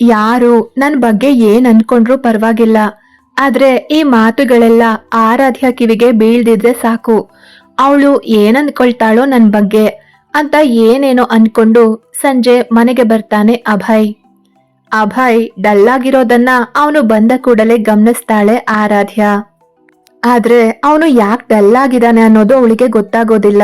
ಯಾರು ನನ್ನ ಬಗ್ಗೆ ಏನ್ ಅನ್ಕೊಂಡ್ರು ಪರವಾಗಿಲ್ಲ. ಆದ್ರೆ ಈ ಮಾತುಗಳೆಲ್ಲ ಆರಾಧ್ಯ ಕಿವಿಗೆ ಬೀಳ್ದಿದ್ರೆ ಸಾಕು. ಅವಳು ಏನ್ ಅನ್ಕೊಳ್ತಾಳೋ ನನ್ ಬಗ್ಗೆ ಅಂತ ಏನೇನೋ ಅನ್ಕೊಂಡು ಸಂಜೆ ಮನೆಗೆ ಬರ್ತಾನೆ ಅಭಯ್. ಅಭಯ್ ಡಲ್ಲಾಗಿರೋದನ್ನ ಅವನು ಬಂದ ಕೂಡಲೇ ಗಮನಿಸ್ತಾಳೆ ಆರಾಧ್ಯ. ಆದ್ರೆ ಅವನು ಯಾಕೆ ಡಲ್ ಆಗಿದ್ದಾನೆ ಅನ್ನೋದು ಅವಳಿಗೆ ಗೊತ್ತಾಗೋದಿಲ್ಲ.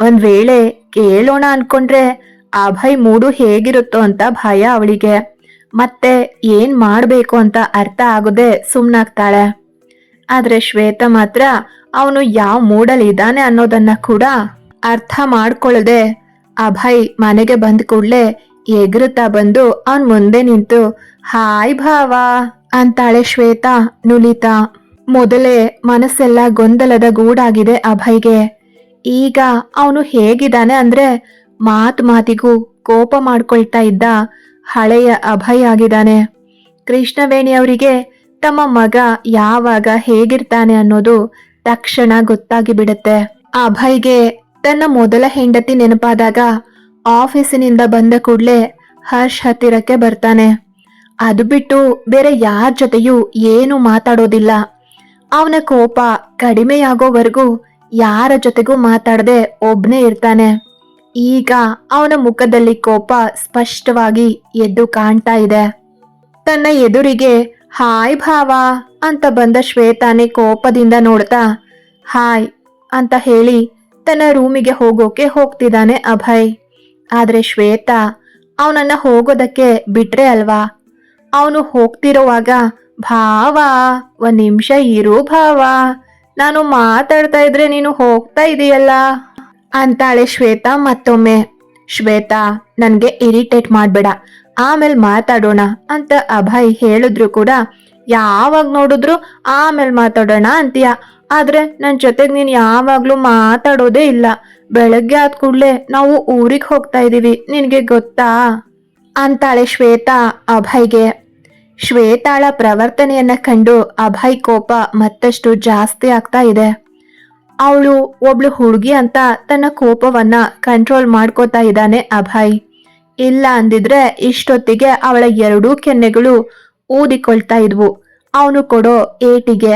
ಒಂದ್ ವೇಳೆ ಕೇಳೋಣ ಅನ್ಕೊಂಡ್ರೆ ಅಭಯ್ ಮೂಡು ಹೇಗಿರುತ್ತೋ ಅಂತ ಭಯ ಅವಳಿಗೆ. ಮತ್ತೆ ಏನ್ ಮಾಡ್ಬೇಕು ಅಂತ ಅರ್ಥ ಆಗದೆ ಸುಮ್ನಾಗ್ತಾಳೆ. ಆದ್ರೆ ಶ್ವೇತ ಮಾತ್ರ ಅವನು ಯಾವ ಮೂಡಲ್ಲಿ ಇದ್ದಾನೆ ಅನ್ನೋದನ್ನ ಕೂಡ ಅರ್ಥ ಮಾಡ್ಕೊಳ್ಳದೆ ಅಭಯ್ ಮನೆಗೆ ಬಂದ ಕೂಡ್ಲೆ ಎಗರುತ್ತಾ ಬಂದು ಅವನ್ ಮುಂದೆ ನಿಂತು, ಹಾಯ್ ಭಾವ, ಅಂತಾಳೆ ಶ್ವೇತಾ ನುಲಿತಾ ಮೊದಲೇ ಮನಸ್ಸೆಲ್ಲ ಗೊಂದಲದ ಗೂಡಾಗಿದೆ ಅಭಯ್ಗೆ. ಈಗ ಅವನು ಹೇಗಿದ್ದಾನೆ ಅಂದ್ರೆ ಮಾತು ಮಾತಿಗೂ ಕೋಪ ಮಾಡ್ಕೊಳ್ತಾ ಇದ್ದ ಹಳೆಯ ಅಭಯ್ ಆಗಿದ್ದಾನೆ ಕೃಷ್ಣವೇಣಿ ಅವರಿಗೆ ತಮ್ಮ ಮಗ ಯಾವಾಗ ಹೇಗಿರ್ತಾನೆ ಅನ್ನೋದು ತಕ್ಷಣ ಗೊತ್ತಾಗಿ ಬಿಡುತ್ತೆ ಅಭಯ್ಗೆ ತನ್ನ ಮೊದಲ ಹೆಂಡತಿ ನೆನಪಾದಾಗ ಆಫೀಸಿನಿಂದ ಬಂದ ಕೂಡಲೇ ಹರ್ಷ್ ಹತ್ತಿರಕ್ಕೆ ಬರ್ತಾನೆ. ಅದು ಬಿಟ್ಟು ಬೇರೆ ಯಾರ ಜೊತೆಯೂ ಏನು ಮಾತಾಡೋದಿಲ್ಲ. ಅವನ ಕೋಪ ಕಡಿಮೆಯಾಗೋವರೆಗೂ ಯಾರ ಜೊತೆಗೂ ಮಾತಾಡದೆ ಒಬ್ನೇ ಇರ್ತಾನೆ. ಈಗ ಅವನ ಮುಖದಲ್ಲಿ ಕೋಪ ಸ್ಪಷ್ಟವಾಗಿ ಎದ್ದು ಕಾಣ್ತಾ ಇದೆ. ತನ್ನ ಎದುರಿಗೆ, ಹಾಯ್ ಭಾವ ಅಂತ ಬಂದ ಶ್ವೇತಾನೆ ಕೋಪದಿಂದ ನೋಡ್ತಾ, ಹಾಯ್ ಅಂತ ಹೇಳಿ ತನ್ನ ರೂಮಿಗೆ ಹೋಗೋಕೆ ಹೋಗ್ತಿದ್ದಾನೆ ಅಭಯ್. ಆದರೆ ಶ್ವೇತಾ, ಅವನನ್ನ ಹೋಗೋದಕ್ಕೆ ಬಿಟ್ರೆ ಅಲ್ವಾ? ಅವನು ಹೋಗ್ತಿರೋವಾಗ, ಭಾವ, ಒಂದ್ ನಿಮಿಷ ಇರು ಭಾವ. ನಾನು ಮಾತಾಡ್ತಾ ಇದ್ರೆ ನೀನು ಹೋಗ್ತಾ ಇದೀಯಲ್ಲ. ಅಂತಾಳೆ ಶ್ವೇತಾ, ಮತ್ತೊಮ್ಮೆ, ಶ್ವೇತಾ, ನನಗೆ ಇರಿಟೇಟ್ ಮಾಡಬೇಡ. ಆಮೇಲೆ ಮಾತಾಡೋಣ ಅಂತ ಅಭಯ್ ಹೇಳಿದ್ರು ಕೂಡ. ಯಾವಾಗ ನೋಡಿದ್ರು ಆಮೇಲೆ ಮಾತಾಡೋಣ ಅಂತೀಯ. ಆದ್ರೆ ನನ್ನ ಜೊತೆಗೆ ನೀನು ಯಾವಾಗ್ಲೂ ಮಾತಾಡೋದೇ ಇಲ್ಲ. ಬೆಳಗ್ಗೆ ಆದ ಕೂಡಲೇ ನಾವು ಊರಿಗೆ ಹೋಗ್ತಾ ಇದೀವಿ. ನಿನಗೆ ಗೊತ್ತಾ? ಅಂತಾಳೆ ಶ್ವೇತಾ ಅಭಯ್ಗೆ. ಶ್ವೇತಾಳ ಪ್ರವರ್ತನೆಯನ್ನ ಕಂಡು ಅಭಯ್ ಕೋಪ ಮತ್ತಷ್ಟು ಜಾಸ್ತಿ ಆಗ್ತಾ ಇದೆ. ಅವಳು ಒಬ್ಳು ಹುಡುಗಿ ಅಂತ ತನ್ನ ಕೋಪವನ್ನ ಕಂಟ್ರೋಲ್ ಮಾಡ್ಕೋತಾ ಇದ್ದಾನೆ ಅಭಯ್. ಇಲ್ಲ ಅಂದಿದ್ರೆ ಇಷ್ಟೊತ್ತಿಗೆ ಅವಳ ಎರಡೂ ಕೆನ್ನೆಗಳು ಊದಿಕೊಳ್ತಾ ಇದ್ವು. ಅವನು ಕೊಡೋ ಏಟಿಗೆ,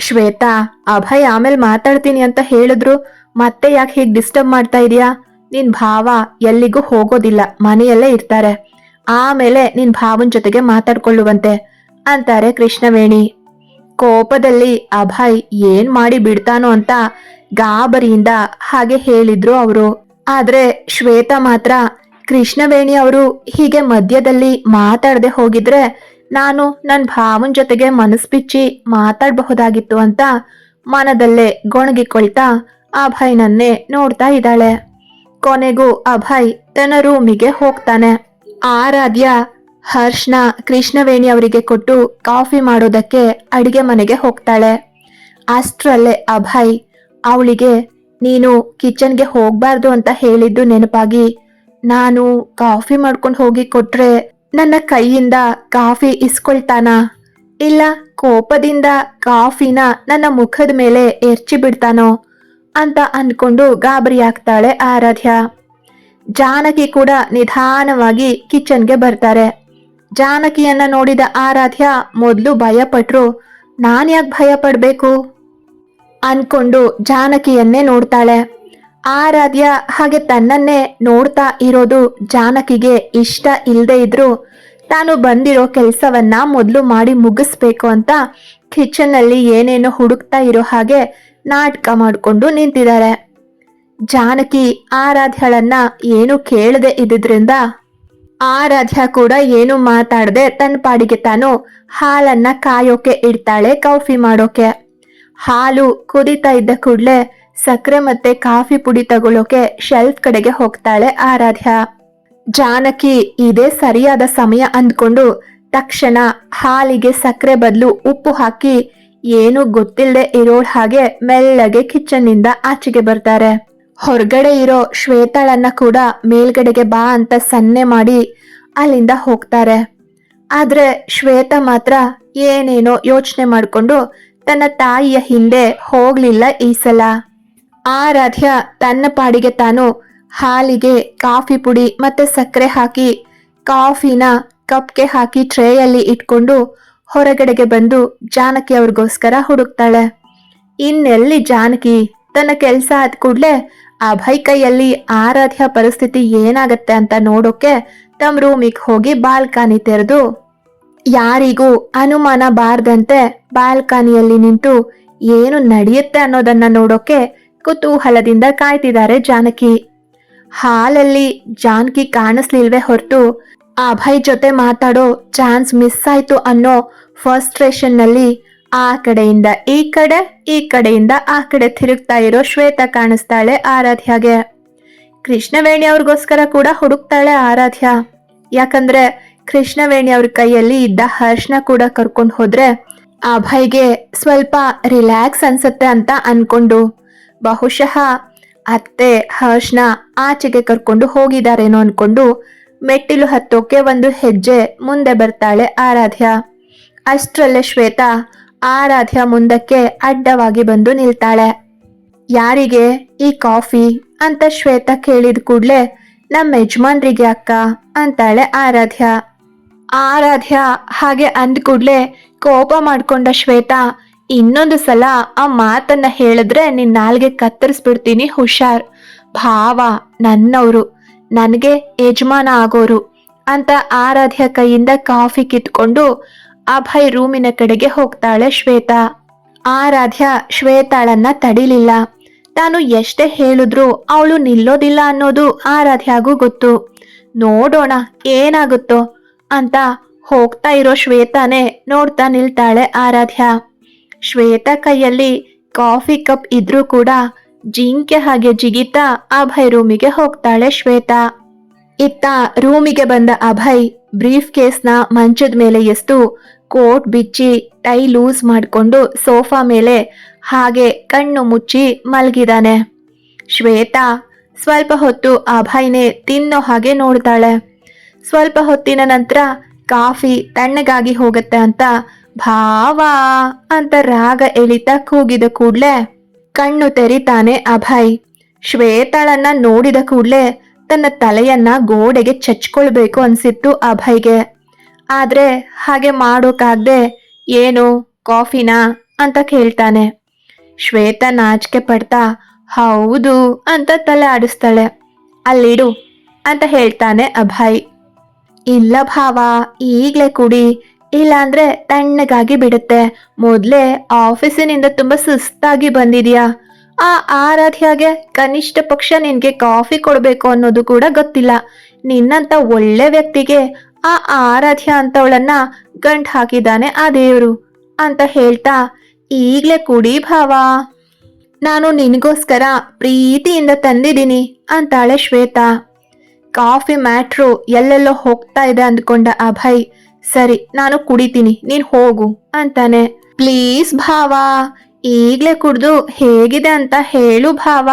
ಶ್ವೇತಾ, ಅಭಯ್ ಆಮೇಲೆ ಮಾತಾಡ್ತೀನಿ ಅಂತ ಹೇಳಿದ್ರು. ಮತ್ತೆ ಯಾಕೆ ಹೀಗೆ ಡಿಸ್ಟರ್ಬ್ ಮಾಡ್ತಾ ಇದೀಯಾ? ನಿನ್ ಭಾವ ಎಲ್ಲಿಗೂ ಹೋಗೋದಿಲ್ಲ, ಮನೆಯಲ್ಲೇ ಇರ್ತಾರೆ. ಆಮೇಲೆ ನಿನ್ ಭಾವನ್ ಜೊತೆಗೆ ಮಾತಾಡ್ಕೊಳ್ಳುವಂತೆ, ಅಂತಾರೆ ಕೃಷ್ಣವೇಣಿ. ಕೋಪದಲ್ಲಿ ಅಭಯ್ ಏನ್ ಮಾಡಿ ಬಿಡ್ತಾನೋ ಅಂತ ಗಾಬರಿಯಿಂದ ಹಾಗೆ ಹೇಳಿದ್ರು ಅವರು. ಆದ್ರೆ ಶ್ವೇತಾ ಮಾತ್ರ, ಕೃಷ್ಣವೇಣಿ ಅವರು ಹೀಗೆ ಮಧ್ಯದಲ್ಲಿ ಮಾತಾಡದೆ ಹೋಗಿದ್ರೆ ನಾನು ನನ್ನ ಭಾವನ ಜೊತೆಗೆ ಮನಸ್ಬಿಚ್ಚಿ ಮಾತಾಡಬಹುದಾಗಿತ್ತು ಅಂತ ಮನದಲ್ಲೇ ಗೊಣಗಿಕೊಳ್ತಾ ಅಭಯ್ನನ್ನೇ ನೋಡ್ತಾ ಇದ್ದಾಳೆ. ಕೊನೆಗೂ ಅಭಯ್ ತನ್ನ ರೂಮಿಗೆ ಹೋಗ್ತಾನೆ. ಆರಾಧ್ಯ ಹರ್ಷ್ನ ಕೃಷ್ಣವೇಣಿ ಅವರಿಗೆ ಕೊಟ್ಟು ಕಾಫಿ ಮಾಡೋದಕ್ಕೆ ಅಡಿಗೆ ಮನೆಗೆ ಹೋಗ್ತಾಳೆ. ಅಷ್ಟರಲ್ಲೇ ಅಭಯ್, ಅವಳಿಗೆ ನೀನು ಕಿಚನ್ಗೆ ಹೋಗ್ಬಾರ್ದು ಅಂತ ಹೇಳಿದ್ದು ನೆನಪಾಗಿ ನಾನು ಕಾಫಿ ಮಾಡ್ಕೊಂಡು ಹೋಗಿ ಕೊಟ್ರೆ ನನ್ನ ಕೈಯಿಂದ ಕಾಫಿ ಇಸ್ಕೊಳ್ತಾನ. ಇಲ್ಲ, ಕೋಪದಿಂದ ಕಾಫಿನ ನನ್ನ ಮುಖದ ಮೇಲೆ ಎರ್ಚಿ ಬಿಡ್ತಾನೋ ಅಂತ ಅಂದ್ಕೊಂಡು ಗಾಬರಿ ಆಗ್ತಾಳೆ ಆರಾಧ್ಯ. ಜಾನಕಿ ಕೂಡ ನಿಧಾನವಾಗಿ ಕಿಚನ್ಗೆ ಬರ್ತಾರೆ. ಜಾನಕಿಯನ್ನ ನೋಡಿದ ಆರಾಧ್ಯ ಮೊದಲು ಭಯಪಟ್ರು. ನಾನ್ಯಾಕೆ ನಾನ್ ಯಾಕೆ ಭಯ ಪಡ್ಬೇಕು ಅನ್ಕೊಂಡು ಜಾನಕಿಯನ್ನೇ ನೋಡ್ತಾಳೆ. ಆರಾಧ್ಯ ಹಾಗೆ ತನ್ನನ್ನೇ ನೋಡ್ತಾ ಇರೋದು ಜಾನಕಿಗೆ ಇಷ್ಟ ಇಲ್ಲದೆ ಇದ್ರು, ತಾನು ಬಂದಿರೋ ಕೆಲಸವನ್ನ ಮೊದಲು ಮಾಡಿ ಮುಗಿಸ್ಬೇಕು ಅಂತ ಕಿಚನ್ನಲ್ಲಿ ಏನೇನೋ ಹುಡುಕ್ತಾ ಇರೋ ಹಾಗೆ ನಾಟಕ ಮಾಡಿಕೊಂಡು ನಿಂತಿದ್ದಾರೆ. ಜಾನಕಿ ಆರಾಧ್ಯಳನ್ನ ಏನು ಕೇಳದೆ ಇದ್ದಿದ್ರಿಂದ ಆರಾಧ್ಯ ಕೂಡ ಏನು ಮಾತಾಡದೆ ತನ್ನ ಪಾಡಿಗೆ ತಾನು ಹಾಲನ್ನ ಕಾಯೋಕೆ ಇಡ್ತಾಳೆ, ಕಾಫಿ ಮಾಡೋಕೆ. ಹಾಲು ಕುದಿತಾ ಇದ್ದ ಕೂಡ್ಲೆ ಸಕ್ಕರೆ ಮತ್ತೆ ಕಾಫಿ ಪುಡಿ ತಗೊಳ್ಳೋಕೆ ಶೆಲ್ಫ್ ಕಡೆಗೆ ಹೋಗ್ತಾಳೆ ಆರಾಧ್ಯ. ಜಾನಕಿ ಇದೇ ಸರಿಯಾದ ಸಮಯ ಅಂದ್ಕೊಂಡು ತಕ್ಷಣ ಹಾಲಿಗೆ ಸಕ್ಕರೆ ಬದಲು ಉಪ್ಪು ಹಾಕಿ, ಏನು ಗೊತ್ತಿಲ್ಲದೆ ಇರೋ ಹಾಗೆ ಮೆಲ್ಲಗೆ ಕಿಚನ್ನಿಂದ ಆಚೆಗೆ ಬರ್ತಾರೆ. ಹೊರಗಡೆ ಇರೋ ಶ್ವೇತಾಳನ್ನ ಕೂಡ ಮೇಲ್ಗಡೆಗೆ ಬಾ ಅಂತ ಸನ್ನೆ ಮಾಡಿ ಅಲ್ಲಿಂದ ಹೋಗ್ತಾರೆ. ಆದ್ರೆ ಶ್ವೇತ ಮಾತ್ರ ಏನೇನೋ ಯೋಚನೆ ಮಾಡಿಕೊಂಡು ತನ್ನ ತಾಯಿಯ ಹಿಂದೆ ಹೋಗ್ಲಿಲ್ಲ ಈ ಸಲ. ಆರಾಧ್ಯ ತನ್ನ ಪಾಡಿಗೆ ತಾನು ಹಾಲಿಗೆ ಕಾಫಿ ಪುಡಿ ಮತ್ತೆ ಸಕ್ಕರೆ ಹಾಕಿ ಕಾಫಿನ ಕಪ್ಗೆ ಹಾಕಿ ಟ್ರೇಯಲ್ಲಿ ಇಟ್ಕೊಂಡು ಹೊರಗಡೆಗೆ ಬಂದು ಜಾನಕಿ ಅವ್ರಿಗೋಸ್ಕರ ಹುಡುಕ್ತಾಳೆ. ಇನ್ನೆಲ್ಲಿ ಜಾನಕಿ? ತನ್ನ ಕೆಲಸ ಆದ ಕೂಡ್ಲೆ ಅಭಯ್ ಕೈಯಲ್ಲಿ ಆರಾಧ್ಯ ಪರಿಸ್ಥಿತಿ ಏನಾಗತ್ತೆ ಅಂತ ನೋಡೋಕೆ ತಮ್ಮ ರೂಮಿಗೆ ಹೋಗಿ ಬಾಲ್ಕನಿ ತೆರೆದು, ಯಾರಿಗೂ ಅನುಮಾನ ಬಾರದಂತೆ ಬಾಲ್ಕನಿಯಲ್ಲಿ ನಿಂತು ಏನು ನಡೆಯುತ್ತೆ ಅನ್ನೋದನ್ನ ನೋಡೋಕೆ ಕುತೂಹಲದಿಂದ ಕಾಯ್ತಿದ್ದಾರೆ ಜಾನಕಿ. ಹಾಲಲ್ಲಿ ಜಾನಕಿ ಕಾಣಿಸ್ಲಿಲ್ವೇ ಹೊರತು ಅಭಯ್ ಜೊತೆ ಮಾತಾಡೋ ಚಾನ್ಸ್ ಮಿಸ್ ಆಯ್ತು ಅನ್ನೋ ಫಸ್ಟ್ರೇಷನ್ನಲ್ಲಿ ಆ ಕಡೆಯಿಂದ ಈ ಕಡೆ, ಈ ಕಡೆಯಿಂದ ಆ ಕಡೆ ತಿರುಗ್ತಾ ಇರೋ ಶ್ವೇತ ಕಾಣಿಸ್ತಾಳೆ ಆರಾಧ್ಯಗೆ. ಕೃಷ್ಣವೇಣಿ ಅವ್ರಿಗೋಸ್ಕರ ಕೂಡ ಹುಡುಕ್ತಾಳೆ ಆರಾಧ್ಯ. ಯಾಕಂದ್ರೆ ಕೃಷ್ಣವೇಣಿ ಅವ್ರ ಕೈಯಲ್ಲಿ ಇದ್ದ ಹರ್ಷನ ಕೂಡ ಕರ್ಕೊಂಡು ಹೋದ್ರೆ ಅಭಯ್ಗೆ ಸ್ವಲ್ಪ ರಿಲ್ಯಾಕ್ಸ್ ಅನ್ಸತ್ತೆ ಅಂತ ಅನ್ಕೊಂಡು ಬಹುಶಃ ಅತ್ತೆ ಹರ್ಷನ ಆಚೆಗೆ ಕರ್ಕೊಂಡು ಹೋಗಿದಾರೇನೋ ಅನ್ಕೊಂಡು ಮೆಟ್ಟಿಲು ಹತ್ತೋಕೆ ಒಂದು ಹೆಜ್ಜೆ ಮುಂದೆ ಬರ್ತಾಳೆ ಆರಾಧ್ಯ. ಅಷ್ಟರಲ್ಲೇ ಶ್ವೇತಾ ಆರಾಧ್ಯ ಮುಂದಕ್ಕೆ ಅಡ್ಡವಾಗಿ ಬಂದು ನಿಲ್ತಾಳೆ. ಯಾರಿಗೆ? ಈ ಕಾಫಿ? ಅಂತ ಶ್ವೇತ ಕೇಳಿದ ಕೂಡ್ಲೆ, ನಮ್ಮ ಯಜಮಾನ್ರಿಗೆ ಅಕ್ಕ, ಅಂತಾಳೆ ಆರಾಧ್ಯ. ಆರಾಧ್ಯ ಹಾಗೆ ಅಂದ ಕೂಡಲೇ, ಕೋಪ ಮಾಡ್ಕೊಂಡ ಶ್ವೇತ, ಇನ್ನೊಂದು ಸಲ ಆ ಮಾತನ್ನ ಹೇಳಿದ್ರೆ ನಿನ್ನ ನಾಲ್ಗೆ ಕತ್ತರಿಸ್ಬಿಡ್ತೀನಿ ಹುಷಾರ್. ಭಾವ, ನನ್ನವರು, ನನಗೆ ಯಜಮಾನ ಆಗೋರು, ಅಂತ ಆರಾಧ್ಯ ಕೈಯಿಂದ ಕಾಫಿ ಕಿತ್ಕೊಂಡು ಅಭಯ್ ರೂಮಿನ ಕಡೆಗೆ ಹೋಗ್ತಾಳೆ ಶ್ವೇತಾ. ಆರಾಧ್ಯ ಶ್ವೇತಾಳನ್ನ ತಡಿಲಿಲ್ಲ. ತಾನು ಎಷ್ಟೇ ಹೇಳಿದ್ರು ಅವಳು ನಿಲ್ಲೋದಿಲ್ಲ ಅನ್ನೋದು ಆರಾಧ್ಯಾಗೂ ಗೊತ್ತು. ನೋಡೋಣ, ಏನಾಗುತ್ತೋ ಅಂತ ಹೋಗ್ತಾ ಇರೋ ಶ್ವೇತಾನೇ ನೋಡ್ತಾ ನಿಲ್ತಾಳೆ ಆರಾಧ್ಯ. ಶ್ವೇತಾ ಕೈಯಲ್ಲಿ ಕಾಫಿ ಕಪ್ ಇದ್ರೂ ಕೂಡ ಜಿಂಕೆ ಹಾಗೆ ಜಿಗಿತಾ ಅಭಯ್ ರೂಮಿಗೆ ಹೋಗ್ತಾಳೆ ಶ್ವೇತಾ. ಇತ್ತ ರೂಮಿಗೆ ಬಂದ ಅಭಯ್ ಬ್ರೀಫ್ ಕೇಸ್ನ ಮಂಚದ ಮೇಲೆ ಎಸ್ತು ಕೋಟ್ ಬಿಚ್ಚಿ, ಟೈ ಲೂಸ್ ಮಾಡಿಕೊಂಡು ಸೋಫಾ ಮೇಲೆ ಹಾಗೆ ಕಣ್ಣು ಮುಚ್ಚಿ ಮಲಗಿದಾನೆ. ಶ್ವೇತಾ ಸ್ವಲ್ಪ ಹೊತ್ತು ಅಭಯ್ನೇ ತಿನ್ನೋ ಹಾಗೆ ನೋಡ್ತಾಳೆ. ಸ್ವಲ್ಪ ಹೊತ್ತಿನ ನಂತರ ಕಾಫಿ ತಣ್ಣಗಾಗಿ ಹೋಗುತ್ತೆ ಅಂತ ಭಾವ ಅಂತ ರಾಗ ಎಳಿತಾ ಕೂಗಿದ ಕೂಡ್ಲೆ ಕಣ್ಣು ತೆರಿತಾನೆ ಅಭಯ್ ಶ್ವೇತಾಳನ್ನ ನೋಡಿದ ಕೂಡ್ಲೆ ತನ್ನ ತಲೆಯನ್ನ ಗೋಡೆಗೆ ಚಚ್ಕೊಳ್ಬೇಕು ಅನ್ಸಿತ್ತು ಅಭಯ್ಗೆ ಆದ್ರೆ ಹಾಗೆ ಮಾಡೋಕಾಗ್ದೆ ಏನು, ಕಾಫಿನಾ ಅಂತ ಕೇಳ್ತಾನೆ. ಶ್ವೇತ ನಾಚಿಕೆ ಪಡ್ತಾ, ಹೌದು ಅಂತ ತಲೆ ಆಡಿಸ್ತಾಳೆ. ಅಲ್ಲಿಡು ಅಂತ ಹೇಳ್ತಾನೆ ಅಭಯ್. ಇಲ್ಲ ಭಾವ, ಈಗಲೇ ಕುಡಿ. ಇಲ್ಲಾಂದ್ರೆ ತಣ್ಣಗಾಗಿ ಬಿಡುತ್ತೆ. ಮೊದಲೇ ಆಫೀಸಿನಿಂದ ತುಂಬಾ ಸುಸ್ತಾಗಿ ಬಂದಿದ್ಯಾ? ಆ ಆರಾಧ್ಯಾಗೆ ಕನಿಷ್ಠ ಪಕ್ಷ ನಿನಗೆ ಕಾಫಿ ಕೊಡ್ಬೇಕು ಅನ್ನೋದು ಕೂಡ ಗೊತ್ತಿಲ್ಲ. ನಿನ್ನಂತ ಒಳ್ಳೆ ವ್ಯಕ್ತಿಗೆ ಆ ಆರಾಧ್ಯ ಅಂತವಳನ್ನ ಗಂಟ್ ಹಾಕಿದ್ದಾನೆ ಆ ದೇವರು ಅಂತ ಹೇಳ್ತಾ ಈಗ್ಲೇ ಕುಡಿ ಭಾವ. ನಾನು ನಿನಗೋಸ್ಕರ ಪ್ರೀತಿಯಿಂದ ತಂದಿದ್ದೀನಿ ಅಂತಾಳೆ ಶ್ವೇತಾ. ಕಾಫಿ ಮ್ಯಾಟ್ರು ಎಲ್ಲೆಲ್ಲೋ ಹೋಗ್ತಾ ಇದೆ ಅಂದ್ಕೊಂಡ ಅಭಯ್. ಸರಿ, ನಾನು ಕುಡಿತೀನಿ, ನೀನ್ ಹೋಗು ಅಂತಾನೆ. ಪ್ಲೀಸ್ ಭಾವ, ಈಗ್ಲೇ ಕುಡ್ದು ಹೇಗಿದೆ ಅಂತ ಹೇಳು ಭಾವ.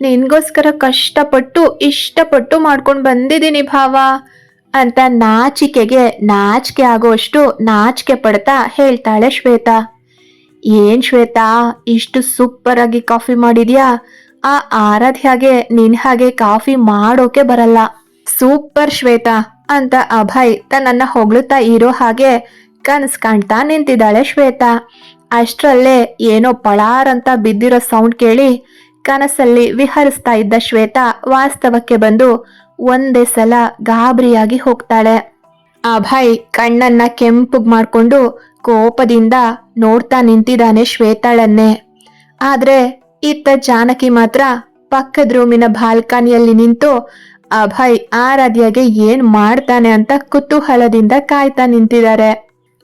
ನಿನ್ಗೋಸ್ಕರ ಕಷ್ಟಪಟ್ಟು ಇಷ್ಟಪಟ್ಟು ಮಾಡ್ಕೊಂಡು ಬಂದಿದ್ದೀನಿ ಭಾವ. ಅಂತ ನಾಚಿಕೆಗೆ ನಾಚಿಕೆ ಆಗೋಷ್ಟು ನಾಚಿಕೆ ಪಡ್ತಾ ಹೇಳ್ತಾಳೆ ಶ್ವೇತಾ. ಏನ್ ಶ್ವೇತಾ, ಇಷ್ಟು ಸೂಪರ್ ಆಗಿ ಕಾಫಿ ಮಾಡಿದ್ಯಾ? ಆ ಆರಾಧ್ಯಾಗೆ ನಿನ್ ಹಾಗೆ ಕಾಫಿ ಮಾಡೋಕೆ ಬರಲ್ಲ. ಸೂಪರ್ ಶ್ವೇತಾ ಅಂತ ಅಭಯ್ ತನ್ನನ್ನ ಹೊಗಳುತ್ತಾ ಇರೋ ಹಾಗೆ ಕನ್ಸ್ ಕಾಣ್ತಾ ನಿಂತಿದ್ದಾಳೆ ಶ್ವೇತಾ. ಅಷ್ಟರಲ್ಲೇ ಏನೋ ಪಳಾರ್ ಅಂತ ಬಿದ್ದಿರೋ ಸೌಂಡ್ ಕೇಳಿ ಕನಸಲ್ಲಿ ವಿಹರಿಸ್ತಾ ಇದ್ದ ಶ್ವೇತಾ ವಾಸ್ತವಕ್ಕೆ ಬಂದು ಒಂದೇ ಸಲ ಗಾಬರಿಯಾಗಿ ಹೋಗ್ತಾಳೆ. ಅಭಯ್ ಕಣ್ಣನ್ನ ಕೆಂಪುಗ್ ಮಾಡ್ಕೊಂಡು ಕೋಪದಿಂದ ನೋಡ್ತಾ ನಿಂತಿದ್ದಾನೆ ಶ್ವೇತಾಳನ್ನೇ. ಆದ್ರೆ ಇತ್ತ ಜಾನಕಿ ಮಾತ್ರ ಪಕ್ಕದ ರೂಮಿನ ಬಾಲ್ಕನಿಯಲ್ಲಿ ನಿಂತು ಅಭಯ್ ಆರಾಧ್ಯಗೆ ಏನ್ ಮಾಡ್ತಾನೆ ಅಂತ ಕುತೂಹಲದಿಂದ ಕಾಯ್ತಾ ನಿಂತಿದ್ದಾರೆ.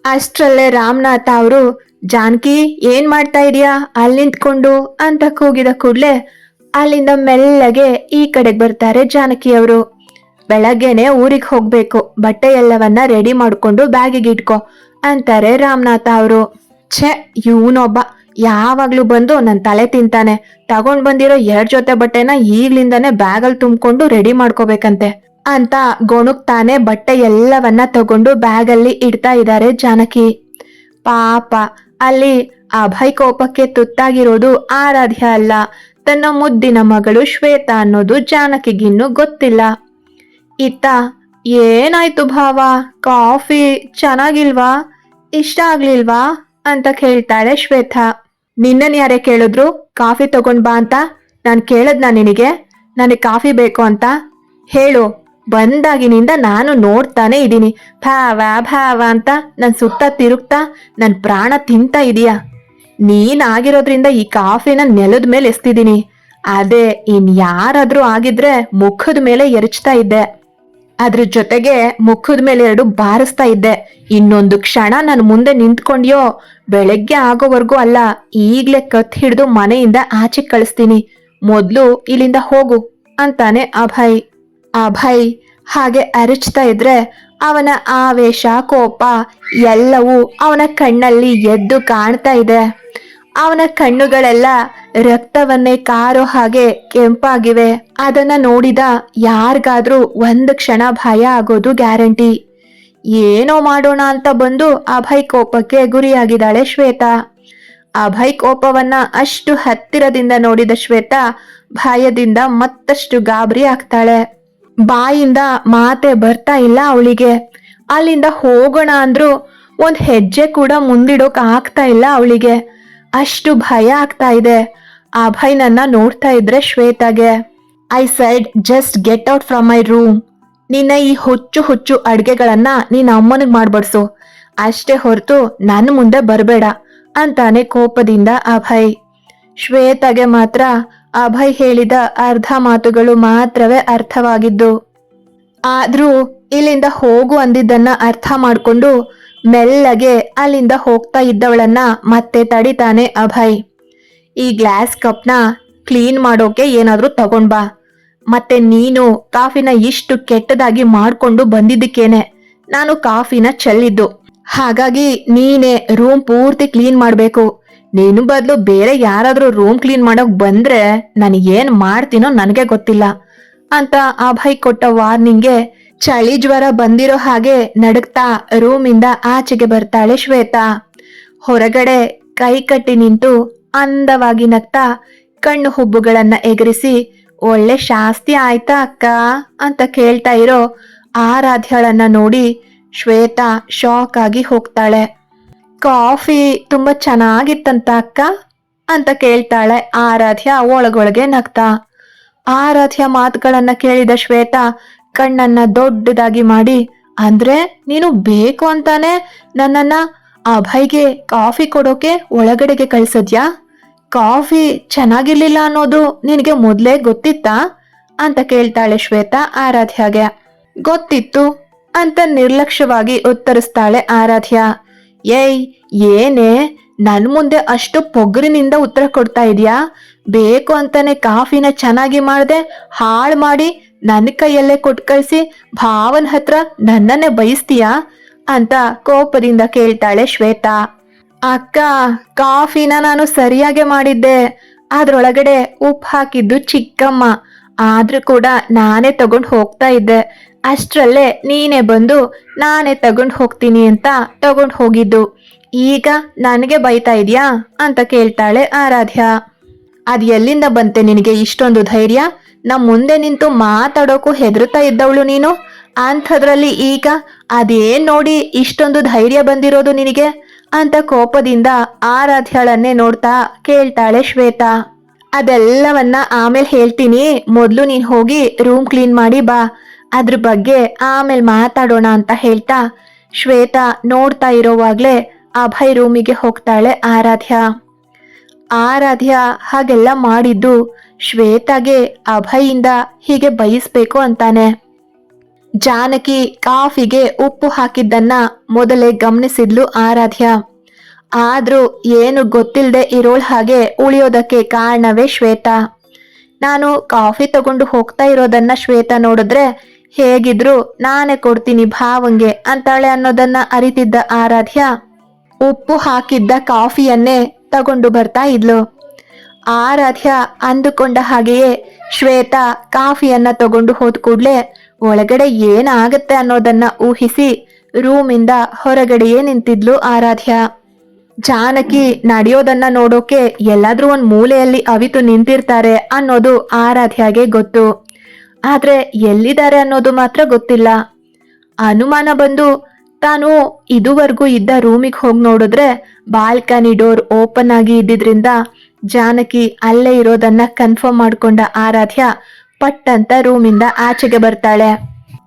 ಅಷ್ಟರಲ್ಲೇ ರಾಮನಾಥ ಅವರು, ಜಾನಕಿ, ಏನ್ ಮಾಡ್ತಾ ಇದೀಯಾ? ಅಲ್ಲಿ ನಿಂತ್ಕೊಂಡು ಅಂತ ಕೂಗಿದ ಕೂಡ್ಲೆ ಅಲ್ಲಿಂದ ಮೆಲ್ಲಗೆ ಈ ಕಡೆಗೆ ಬರ್ತಾರೆ ಜಾನಕಿ ಅವರು ಬೆಳಗ್ಗೆನೆ ಊರಿಗೆ ಹೋಗ್ಬೇಕು. ಬಟ್ಟೆ ಎಲ್ಲವನ್ನ ರೆಡಿ ಮಾಡ್ಕೊಂಡು ಬ್ಯಾಗಿಗೆ ಇಟ್ಕೋ ಅಂತಾರೆ ರಾಮನಾಥ ಅವರು. ಛೆ, ಇವನೊಬ್ಬ. ಯಾವಾಗ್ಲೂ ಬಂದು ನನ್ನ ತಲೆ ತಿಂತಾನೆ. ತಗೊಂಡ್ ಬಂದಿರೋ ಎರಡ್ ಜೊತೆ ಬಟ್ಟೆನ ಈಗ್ಲಿಂದಾನೆ ಬ್ಯಾಗಲ್ಲಿ ತುಂಬಿಕೊಂಡು ರೆಡಿ ಮಾಡ್ಕೋಬೇಕಂತೆ ಅಂತ ಗೊಣುಕ್ತಾನೆ ಬಟ್ಟೆ ಎಲ್ಲವನ್ನ ತಗೊಂಡು ಬ್ಯಾಗಲ್ಲಿ ಇಡ್ತಾ ಇದ್ದಾರೆ ಜಾನಕಿ. ಪಾಪ, ಅಲ್ಲಿ ಅಭಯ್ ಕೋಪಕ್ಕೆ ತುತ್ತಾಗಿರೋದು ಆರಾಧ್ಯ ಅಲ್ಲ. ತನ್ನ ಮುದ್ದಿನ ಮಗಳು ಶ್ವೇತ ಅನ್ನೋದು ಜಾನಕಿಗಿನ್ನೂ ಗೊತ್ತಿಲ್ಲ. ಇತ್ತ, ಏನಾಯ್ತು ಭಾವ? ಕಾಫಿ ಚೆನ್ನಾಗಿಲ್ವಾ? ಇಷ್ಟ ಆಗ್ಲಿಲ್ವಾ? ಅಂತ ಕೇಳ್ತಾಳೆ ಶ್ವೇತಾ. ನಿನ್ನನ್ ಯಾರೇ ಕೇಳಿದ್ರು ಕಾಫಿ ತಗೊಂಡ್ ಬಾ ಅಂತ. ನಾನ್ ಕೇಳದ್ನಾ ನಿನಗೆ? ನನಗೆ ಕಾಫಿ ಬೇಕು ಅಂತ. ಹೇಳು, ಬಂದಾಗಿನಿಂದ ನಾನು ನೋಡ್ತಾನೆ ಇದ್ದೀನಿ. ಭಾವ ಭಾವ ಅಂತ ನನ್ ಸುತ್ತ ತಿರುಗ್ತಾ ನನ್ ಪ್ರಾಣ ತಿಂತಾ ಇದೀಯ? ನೀನ್ ಆಗಿರೋದ್ರಿಂದ ಈ ಕಾಫಿನ ನೆಲದ ಮೇಲೆ ಎಸ್ತಿದ್ದೀನಿ. ಅದೇ, ಇನ್ ಯಾರಾದ್ರೂ ಆಗಿದ್ರೆ ಮುಖದ ಮೇಲೆ ಎರಚ್ತಾ ಇದ್ದೆ. ಅದ್ರ ಜೊತೆಗೆ ಮುಖದ ಮೇಲೆ ಎರಡು ಬಾರಿಸ್ತಾ ಇದ್ದೆ. ಇನ್ನೊಂದು ಕ್ಷಣ ನಾನು ಮುಂದೆ ನಿಂತ್ಕೊಂಡ್ಯೋ, ಬೆಳಗ್ಗೆ ಆಗೋವರೆಗೂ ಅಲ್ಲ, ಈಗ್ಲೇ ಕತ್ ಹಿಡಿದು ಮನೆಯಿಂದ ಆಚೆ ಕಳಿಸ್ತೀನಿ. ಮೊದ್ಲು ಇಲ್ಲಿಂದ ಹೋಗು, ಅಂತಾನೆ ಅಭಯ್. ಅಭಯ್, ಹಾಗೆ ಅರಚ್ತಾ ಇದ್ರೆ ಅವನ ಆವೇಶ, ಕೋಪ ಎಲ್ಲವೂ ಅವನ ಕಣ್ಣಲ್ಲಿ ಎದ್ದು ಕಾಣ್ತಾ ಇದೆ. ಅವನ ಕಣ್ಣುಗಳೆಲ್ಲ ರಕ್ತವನ್ನೇ ಕಾರೋ ಹಾಗೆ ಕೆಂಪಾಗಿವೆ. ಅದನ್ನ ನೋಡಿದ ಯಾರಿಗಾದ್ರೂ ಒಂದು ಕ್ಷಣ ಭಯ ಆಗೋದು ಗ್ಯಾರಂಟಿ. ಏನೋ ಮಾಡೋಣ ಅಂತ ಬಂದು ಅಭಯ್ ಕೋಪಕ್ಕೆ ಗುರಿಯಾಗಿದ್ದಾಳೆ ಶ್ವೇತಾ. ಅಭಯ್ ಕೋಪವನ್ನ ಅಷ್ಟು ಹತ್ತಿರದಿಂದ ನೋಡಿದ ಶ್ವೇತಾ ಭಯದಿಂದ ಮತ್ತಷ್ಟು ಗಾಬರಿ ಆಗ್ತಾಳೆ. ಬಾಯಿಂದ ಮಾತೆ ಬರ್ತಾ ಇಲ್ಲ ಅವಳಿಗೆ. ಅಲ್ಲಿಂದ ಹೋಗೋಣ ಅಂದ್ರು ಒಂದ್ ಹೆಜ್ಜೆ ಕೂಡ ಮುಂದಿಡೋಕ್ ಆಗ್ತಾ ಇಲ್ಲ ಅವಳಿಗೆ. ಅಷ್ಟು ಭಯ ಆಗ್ತಾ ಇದೆ. ಅಭಯ್ ನನ್ನ ನೋಡ್ತಾ ಇದ್ರೆ ಶ್ವೇತಾಗೆ I said just get out from my room ನಿನ್ನ ಈ ಹುಚ್ಚು ಹುಚ್ಚು ಅಡ್ಗೆಗಳನ್ನ ನೀನ್ ಅಮ್ಮನಿಗೆ ಮಾಡ್ಬಡ್ಸು. ಅಷ್ಟೇ ಹೊರತು ನನ್ನ ಮುಂದೆ ಬರಬೇಡ ಅಂತಾನೆ ಕೋಪದಿಂದ ಅಭಯ್. ಶ್ವೇತಾಗೆ ಮಾತ್ರ ಅಭಯ್ ಹೇಳಿದ ಅರ್ಧ ಮಾತುಗಳು ಮಾತ್ರವೇ ಅರ್ಥವಾಗಿದ್ದು, ಆದ್ರೂ ಇಲ್ಲಿಂದ ಹೋಗು ಅಂದಿದ್ದನ್ನ ಅರ್ಥ ಮಾಡಿಕೊಂಡು ಮೆಲ್ಲಗೆ ಅಲ್ಲಿಂದ ಹೋಗ್ತಾ ಇದ್ದವಳನ್ನ ಮತ್ತೆ ತಡಿತಾನೆ ಅಭಯ್. ಈ ಗ್ಲಾಸ್ ಕಪ್ನ ಕ್ಲೀನ್ ಮಾಡೋಕೆ ಏನಾದ್ರೂ ತಗೊಂಡ್ ಬಾ. ಮತ್ತೆ ನೀನು ಕಾಫಿನ ಇಷ್ಟು ಕೆಟ್ಟದಾಗಿ ಮಾಡ್ಕೊಂಡು ಬಂದಿದ್ದಕ್ಕೇನೆ, ನಾನು ಕಾಫಿನ ಚೆಲ್ಲಿದ್ದು. ಹಾಗಾಗಿ ನೀನೇ ರೂಮ್ ಪೂರ್ತಿ ಕ್ಲೀನ್ ಮಾಡ್ಬೇಕು. ನೀನು ಬದಲು ಬೇರೆ ಯಾರಾದ್ರೂ ರೂಮ್ ಕ್ಲೀನ್ ಮಾಡೋಕ್ ಬಂದ್ರೆ ನನಗೇನ್ ಮಾಡ್ತೀನೋ ನನಗೆ ಗೊತ್ತಿಲ್ಲ ಅಂತ ಅಭಯ್ ಕೊಟ್ಟ ವಾರ್ನಿಂಗ್ಗೆ ಚಳಿ ಜ್ವರ ಬಂದಿರೋ ಹಾಗೆ ನಡುಗ್ತಾ ರೂಮಿಂದ ಆಚೆಗೆ ಬರ್ತಾಳೆ ಶ್ವೇತಾ. ಹೊರಗಡೆ ಕೈ ಕಟ್ಟಿ ನಿಂತು ಅಂದವಾಗಿ ನಗ್ತಾ ಕಣ್ಣು ಹುಬ್ಬುಗಳನ್ನ ಎಗರಿಸಿ, ಒಳ್ಳೆ ಶಾಸ್ತಿ ಆಯ್ತಾ ಅಕ್ಕ? ಅಂತ ಕೇಳ್ತಾ ಇರೋ ಆರಾಧ್ಯಳನ್ನ ನೋಡಿ ಶ್ವೇತಾ ಶಾಕ್ ಆಗಿ ಹೋಗ್ತಾಳೆ. ಕಾಫಿ ತುಂಬಾ ಚೆನ್ನಾಗಿತ್ತಂತ ಅಕ್ಕ? ಅಂತ ಕೇಳ್ತಾಳೆ ಆರಾಧ್ಯ ಒಳಗೊಳಗೆ ನಗ್ತಾ. ಆರಾಧ್ಯ ಮಾತುಗಳನ್ನ ಕೇಳಿದ ಶ್ವೇತಾ ಕಣ್ಣನ್ನ ದೊಡ್ಡದಾಗಿ ಮಾಡಿ, ಅಂದ್ರೆ ನೀನು ಬೇಕು ಅಂತಾನೆ ನನ್ನನ್ನ ಅಭಯ್ಗೆ ಕಾಫಿ ಕೊಡೋಕೆ ಒಳಗಡೆಗೆ ಕಳ್ಸದ್ಯಾ? ಕಾಫಿ ಚೆನ್ನಾಗಿರ್ಲಿಲ್ಲ ಅನ್ನೋದು ನಿನಗೆ ಮೊದ್ಲೇ ಗೊತ್ತಿತ್ತಾ? ಅಂತ ಕೇಳ್ತಾಳೆ ಶ್ವೇತಾ ಆರಾಧ್ಯಗೆ. ಗೊತ್ತಿತ್ತು ಅಂತ ನಿರ್ಲಕ್ಷ್ಯವಾಗಿ ಉತ್ತರಿಸ್ತಾಳೆ ಆರಾಧ್ಯ. ಏಯ್, ಏನೇ? ನನ್ ಮುಂದೆ ಅಷ್ಟು ಪೊಗರಿನಿಂದ ಉತ್ತರ ಕೊಡ್ತಾ ಇದೀಯಾ? ಬೇಕು ಅಂತಾನೆ ಕಾಫಿನ ಚೆನ್ನಾಗಿ ಮಾಡ್ದೆ, ಹಾಳ್ ಮಾಡಿ ನನ್ನ ಕೈಯಲ್ಲೇ ಕೊಟ್ಟು ಕಳಿಸಿ ಭಾವನ್ ಹತ್ರ ನನ್ನನ್ನೇ ಬಯಸ್ತೀಯಾ ಅಂತ ಕೋಪದಿಂದ ಕೇಳ್ತಾಳೆ ಶ್ವೇತಾ. ಅಕ್ಕ, ಕಾಫಿನ ನಾನು ಸರಿಯಾಗೆ ಮಾಡಿದ್ದೆ. ಅದ್ರೊಳಗಡೆ ಉಪ್ಪು ಹಾಕಿದ್ದು ಚಿಕ್ಕಮ್ಮ. ಆದ್ರೂ ಕೂಡ ನಾನೇ ತಗೊಂಡು ಹೋಗ್ತಾ ಇದ್ದೆ. ಅಷ್ಟ್ರಲ್ಲೇ ನೀನೇ ಬಂದು ನಾನೇ ತಗೊಂಡು ಹೋಗ್ತೀನಿ ಅಂತ ತಗೊಂಡು ಹೋಗಿದ್ದು. ಈಗ ನನಗೆ ಬೈತಾ ಇದೆಯಾ ಅಂತ ಕೇಳ್ತಾಳೆ ಆರಾಧ್ಯ. ಅದು ಎಲ್ಲಿಂದ ಬಂತೆ ನಿನಗೆ ಇಷ್ಟೊಂದು ಧೈರ್ಯ? ನಮ್ಮ ಮುಂದೆ ನಿಂತು ಮಾತಾಡೋಕು ಹೆದರ್ತಾ ಇದ್ದವಳು ನೀನು? ಅಂಥದ್ರಲ್ಲಿ ಈಗ ಅದೇನ್ ನೋಡಿ ಇಷ್ಟೊಂದು ಧೈರ್ಯ ಬಂದಿರೋದು ನಿನಗೆ? ಅಂತ ಕೋಪದಿಂದ ಆರಾಧ್ಯಳನ್ನೇ ನೋಡ್ತಾ ಕೇಳ್ತಾಳೆ ಶ್ವೇತಾ. ಅದೆಲ್ಲವನ್ನ ಆಮೇಲೆ ಹೇಳ್ತೀನಿ. ಮೊದಲು ನೀನು ಹೋಗಿ ರೂಮ್ ಕ್ಲೀನ್ ಮಾಡಿ ಬಾ. ಅದ್ರ ಬಗ್ಗೆ ಆಮೇಲೆ ಮಾತಾಡೋಣ ಅಂತ ಹೇಳ್ತಾ ಶ್ವೇತಾ ನೋಡ್ತಾ ಇರೋವಾಗ್ಲೇ ಅಭಯ್ ರೂಮಿಗೆ ಹೋಗ್ತಾಳೆ ಆರಾಧ್ಯ. ಆರಾಧ್ಯ ಹಾಗೆಲ್ಲ ಮಾಡಿದ್ದು ಶ್ವೇತಾಗೆ ಅಭಯಿಂದ ಹೀಗೆ ಬಯಸ್ಬೇಕು ಅಂತಾನೆ. ಜಾನಕಿ ಕಾಫಿಗೆ ಉಪ್ಪು ಹಾಕಿದ್ದನ್ನ ಮೊದಲೇ ಗಮನಿಸಿದ್ಲು ಆರಾಧ್ಯ. ಆದ್ರೂ ಏನು ಗೊತ್ತಿಲ್ಲದೆ ಇರೋಳ್ ಹಾಗೆ ಉಳಿಯೋದಕ್ಕೆ ಕಾರಣವೇ ಶ್ವೇತಾ. ನಾನು ಕಾಫಿ ತಗೊಂಡು ಹೋಗ್ತಾ ಇರೋದನ್ನ ಶ್ವೇತಾ ನೋಡಿದ್ರೆ ಹೇಗಿದ್ರು ನಾನೇ ಕೊಡ್ತೀನಿ ಭಾವಂಗೆ ಅಂತಾಳೆ ಅನ್ನೋದನ್ನ ಅರಿತಿದ್ದ ಆರಾಧ್ಯ. ಉಪ್ಪು ಹಾಕಿದ್ದ ಕಾಫಿಯನ್ನೇ ತಗೊಂಡು ಬರ್ತಾ ಇದ್ಲು. ಆರಾಧ್ಯ ಅಂದುಕೊಂಡ ಹಾಗೆಯೇ ಶ್ವೇತಾ ಕಾಫಿಯನ್ನ ತಗೊಂಡು ಹೋದ ಕೂಡ್ಲೆ ಒಳಗಡೆ ಏನಾಗತ್ತೆ ಅನ್ನೋದನ್ನ ಊಹಿಸಿ ರೂಮಿಂದ ಹೊರಗಡೆಯೇ ನಿಂತಿದ್ಲು ಆರಾಧ್ಯ. ಜಾನಕಿ ನಡೆಯೋದನ್ನ ನೋಡೋಕೆ ಎಲ್ಲಾದ್ರೂ ಒಂದ್ ಮೂಲೆಯಲ್ಲಿ ಅವಿತು ನಿಂತಿರ್ತಾರೆ ಅನ್ನೋದು ಆರಾಧ್ಯಗೆ ಗೊತ್ತು. ಆದ್ರೆ ಎಲ್ಲಿದ್ದಾರೆ ಅನ್ನೋದು ಮಾತ್ರ ಗೊತ್ತಿಲ್ಲ. ಅನುಮಾನ ಬಂದು ತಾನು ಇದುವರೆಗೂ ಇದ್ದ ರೂಮಿಗೆ ಹೋಗಿ ನೋಡಿದ್ರೆ ಬಾಲ್ಕನಿ ಡೋರ್ ಓಪನ್ ಆಗಿ ಇದ್ದಿದ್ರಿಂದ ಜಾನಕಿ ಅಲ್ಲೇ ಇರೋದನ್ನ ಕನ್ಫರ್ಮ್ ಮಾಡ್ಕೊಂಡ ಆರಾಧ್ಯ ಪಟ್ಟಂತ ರೂಮಿಂದ ಆಚೆಗೆ ಬರ್ತಾಳೆ.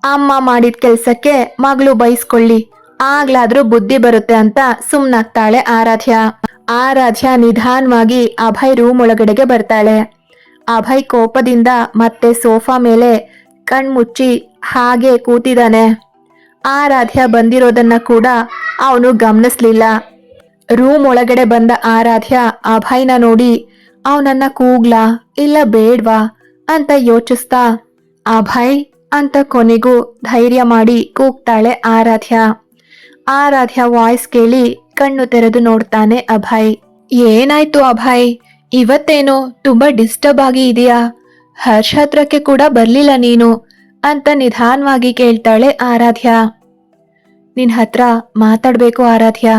ಅಮ್ಮ ಮಾಡಿದ ಕೆಲ್ಸಕ್ಕೆ ಮಗಳು ಬಯಸ್ಕೊಳ್ಳಿ ಆಗ್ಲಾದ್ರೂ ಬುದ್ಧಿ ಬರುತ್ತೆ ಅಂತ ಸುಮ್ನಾಗ್ತಾಳೆ ಆರಾಧ್ಯ. ಆರಾಧ್ಯ ನಿಧಾನವಾಗಿ ಅಭಯ್ ರೂಮ್ ಒಳಗಡೆಗೆ ಬರ್ತಾಳೆ. ಅಭಯ್ ಕೋಪದಿಂದ ಮತ್ತೆ ಸೋಫಾ ಮೇಲೆ ಕಣ್ಮುಚ್ಚಿ ಹಾಗೆ ಕೂತಿದ್ದಾನೆ. ಆರಾಧ್ಯ ಬಂದಿರೋದನ್ನ ಕೂಡ ಅವನು ಗಮನಿಸ್ಲಿಲ್ಲ. ರೂಮ್ ಒಳಗಡೆ ಬಂದ ಆರಾಧ್ಯ ಅಭಯ್ನ ನೋಡಿ, ಅವನನ್ನ ಕೂಗ್ಲಾ ಇಲ್ಲ ಬೇಡ್ವಾ? ಅಂತ ಯೋಚಿಸ್ತಾ, ಅಭಯ್? ಅಂತ ಕೊನೆಗೂ ಧೈರ್ಯ ಮಾಡಿ ಕೂಗ್ತಾಳೆ ಆರಾಧ್ಯ. ಆರಾಧ್ಯ ವಾಯ್ಸ್ ಕೇಳಿ ಕಣ್ಣು ತೆರೆದು ನೋಡ್ತಾನೆ ಅಭಯ್. ಏನಾಯ್ತು ಅಭಯ್? ಇವತ್ತೇನೋ ತುಂಬಾ ಡಿಸ್ಟರ್ಬ್ ಆಗಿ ಇದೆಯಾ? ಹರ್ಷ ಹತ್ರಕ್ಕೆ ಕೂಡ ಬರ್ಲಿಲ್ಲ ನೀನು ಅಂತ ನಿಧಾನವಾಗಿ ಕೇಳ್ತಾಳೆ ಆರಾಧ್ಯ. ನಿನ್ ಹತ್ರ ಮಾತಾಡ್ಬೇಕು ಆರಾಧ್ಯ.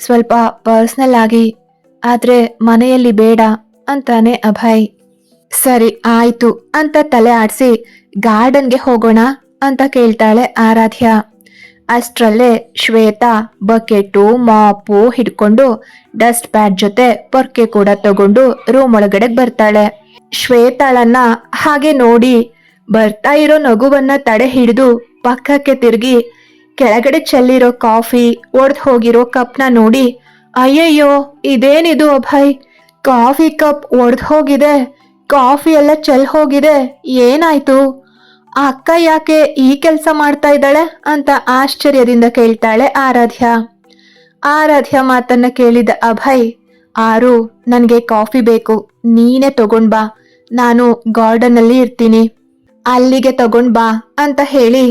ಸ್ವಲ್ಪ ಪರ್ಸ್ನಲ್ ಆಗಿ, ಆದ್ರೆ ಮನೆಯಲ್ಲಿ ಬೇಡ ಅಂತಾನೆ ಅಭಯ್. ಸರಿ, ಆಯ್ತು ಅಂತ ತಲೆ ಆಡ್ಸಿ ಗಾರ್ಡನ್ಗೆ ಹೋಗೋಣ ಅಂತ ಕೇಳ್ತಾಳೆ ಆರಾಧ್ಯ. ಅಷ್ಟ್ರಲ್ಲೇ ಶ್ವೇತಾ, ಬಕೆಟು, ಮಾಪು ಹಿಡ್ಕೊಂಡು ಡಸ್ಟ್ ಪ್ಯಾಡ್ ಜೊತೆ ಪೊರ್ಕೆ ಕೂಡ ತಗೊಂಡು ರೂಮ್ ಒಳಗಡೆ ಬರ್ತಾಳೆ. ಶ್ವೇತಾಳನ್ನ ಹಾಗೆ ನೋಡಿ ಬರ್ತಾ ಇರೋ ನಗುವನ್ನ ತಡೆ ಹಿಡಿದು ಪಕ್ಕಕ್ಕೆ ತಿರುಗಿ ಕೆಳಗಡೆ ಚೆಲ್ಲಿರೋ ಕಾಫಿ, ಒಡ್ದು ಹೋಗಿರೋ ಕಪ್ನ ನೋಡಿ, ಅಯ್ಯಯ್ಯೋ, ಇದೇನಿದು ಅಭಯ್? ಕಾಫಿ ಕಪ್ ಒಡ್ದು ಹೋಗಿದೆ, ಕಾಫಿ ಎಲ್ಲ ಚೆಲ್ ಹೋಗಿದೆ, ಏನಾಯ್ತು? ಅಕ್ಕ ಯಾಕೆ ಈ ಕೆಲಸ ಮಾಡ್ತಾ ಇದ್ದಾಳೆ ಅಂತ ಆಶ್ಚರ್ಯದಿಂದ ಕೇಳ್ತಾಳೆ ಆರಾಧ್ಯ. ಆರಾಧ್ಯ ಮಾತನ್ನ ಕೇಳಿದ ಅಭಯ್, ಆರು, ನನಗೆ ಕಾಫಿ ಬೇಕು. ನೀನೇ ತಗೊಂಡ್ ಬಾ. ನಾನು ಗಾರ್ಡನ್ ಅಲ್ಲಿ ಇರ್ತೀನಿ. ಅಲ್ಲಿಗೆ ತಗೊಂಡ್ ಬಾ ಅಂತ ಹೇಳಿ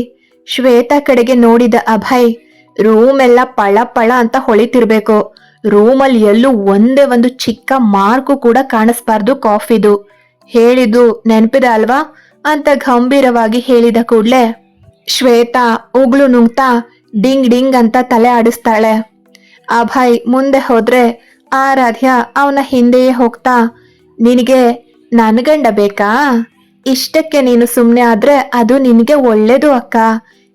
ಶ್ವೇತಾ ಕಡೆಗೆ ನೋಡಿದ ಅಭಯ್, ರೂಮ್ ಎಲ್ಲ ಪಳ ಪಳ ಅಂತ ಹೊಳಿತಿರ್ಬೇಕು. ರೂಮಲ್ಲಿ ಎಲ್ಲೂ ಒಂದೇ ಒಂದು ಚಿಕ್ಕ ಮಾರ್ಕು ಕೂಡ ಕಾಣಿಸ್ಬಾರ್ದು ಕಾಫಿದು. ಹೇಳಿದ್ದು ನೆನಪಿದೆ ಅಲ್ವಾ? ಅಂತ ಗಂಭೀರವಾಗಿ ಹೇಳಿದ ಕೂಡ್ಲೆ ಶ್ವೇತಾ ಉಗ್ಳು ನುಂಗ್ತಾ ಡಿಂಗ್ ಡಿಂಗ್ ಅಂತ ತಲೆ ಆಡಿಸ್ತಾಳೆ. ಅಭಯ್ ಮುಂದೆ ಹೋದ್ರೆ ಆರಾಧ್ಯ ಅವನ ಹಿಂದೆಯೇ ಹೋಗ್ತಾ, ನಿನಗೆ ನನ್ಗಂಡ ಬೇಕಾ? ಇಷ್ಟಕ್ಕೆ ನೀನು ಸುಮ್ಮನೆ ಆದ್ರೆ ಅದು ನಿನಗೆ ಒಳ್ಳೇದು ಅಕ್ಕ.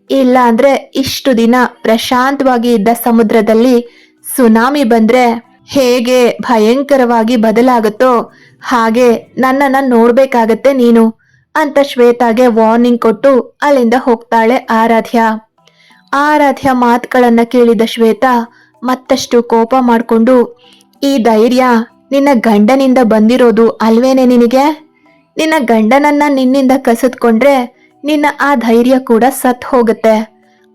ಇಲ್ಲ ಅಂದ್ರೆ ಇಷ್ಟು ದಿನ ಪ್ರಶಾಂತವಾಗಿ ಇದ್ದ ಸಮುದ್ರದಲ್ಲಿ ಸುನಾಮಿ ಬಂದ್ರೆ ಹೇಗೆ ಭಯಂಕರವಾಗಿ ಬದಲಾಗುತ್ತೋ ಹಾಗೆ ನನ್ನನ್ನ ನೋಡ್ಬೇಕಾಗತ್ತೆ ನೀನು. ಅಂತ ಶ್ವೇತಾಗೆ ವಾರ್ನಿಂಗ್ ಕೊಟ್ಟು ಅಲ್ಲಿಂದ ಹೋಗ್ತಾಳೆ ಆರಾಧ್ಯ. ಆರಾಧ್ಯ ಮಾತುಗಳನ್ನ ಕೇಳಿದ ಶ್ವೇತಾ ಮತ್ತಷ್ಟು ಕೋಪ ಮಾಡಿಕೊಂಡು, ಈ ಧೈರ್ಯ ನಿನ್ನ ಗಂಡನಿಂದ ಬಂದಿರೋದು ಅಲ್ವೇನೆ ನಿನಗೆ? ನಿನ್ನ ಗಂಡನನ್ನ ನಿನ್ನಿಂದ ಕಸಿದ್ಕೊಂಡ್ರೆ ನಿನ್ನ ಆ ಧೈರ್ಯ ಕೂಡ ಸತ್ ಹೋಗುತ್ತೆ.